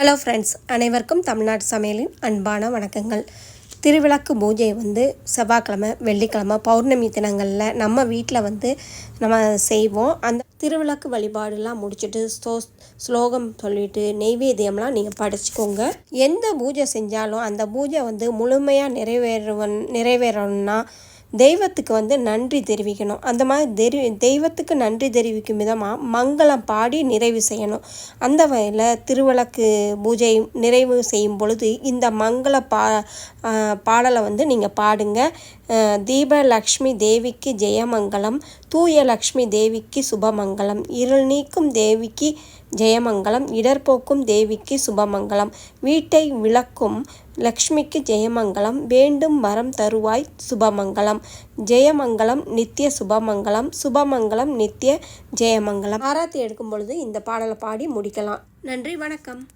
Hello friends அனைவருக்கும் தமிழ்நாடு சமையலின் அன்பான வணக்கங்கள். திருவிளக்கு பூஜை வந்து செவ்வாய்க்கிழமை வெள்ளிக்கிழமை பௌர்ணமி தினங்களில் நம்ம வீட்டில் வந்து நம்ம செய்வோம். அந்த திருவிளக்கு வழிபாடுலாம் முடிச்சுட்டு ஸ்தோ ஸ்லோகம் சொல்லிட்டு நெய்வேத்தியம்லாம் நீங்கள் படிச்சுக்கோங்க. எந்த பூஜை செஞ்சாலும் அந்த பூஜை வந்து முழுமையாக நிறைவேறுவன் நிறைவேறணும்னா தெய்வத்துக்கு வந்து நன்றி தெரிவிக்கணும். அந்த மாதிரி தெரி தெய்வத்துக்கு நன்றி தெரிவிக்கும் விதமாக மங்களம் பாடி நிறைவு செய்யணும். அந்த வகையில் திருவிளக்கு பூஜை நிறைவு செய்யும் பொழுது இந்த மங்கள பா பாடலை வந்து நீங்கள் பாடுங்க. தீபலக்ஷ்மி தேவிக்கு ஜெயமங்கலம் தூய லக்ஷ்மி தேவிக்கு சுபமங்கலம் இருள் நீக்கும் தேவிக்கு ஜெயமங்கலம் இடர்போக்கும் தேவிக்கு சுபமங்கலம் வீட்டை விளக்கும் லக்ஷ்மிக்கு ஜெயமங்கலம் வேண்டும் வரம் தருவாய் சுபமங்கலம் ஜெயமங்கலம் நித்திய சுபமங்கலம் சுபமங்கலம் நித்திய ஜெயமங்கலம். ஆராத்தி எடுக்கும் பொழுது இந்த பாடலை பாடி முடிக்கலாம். நன்றி வணக்கம்.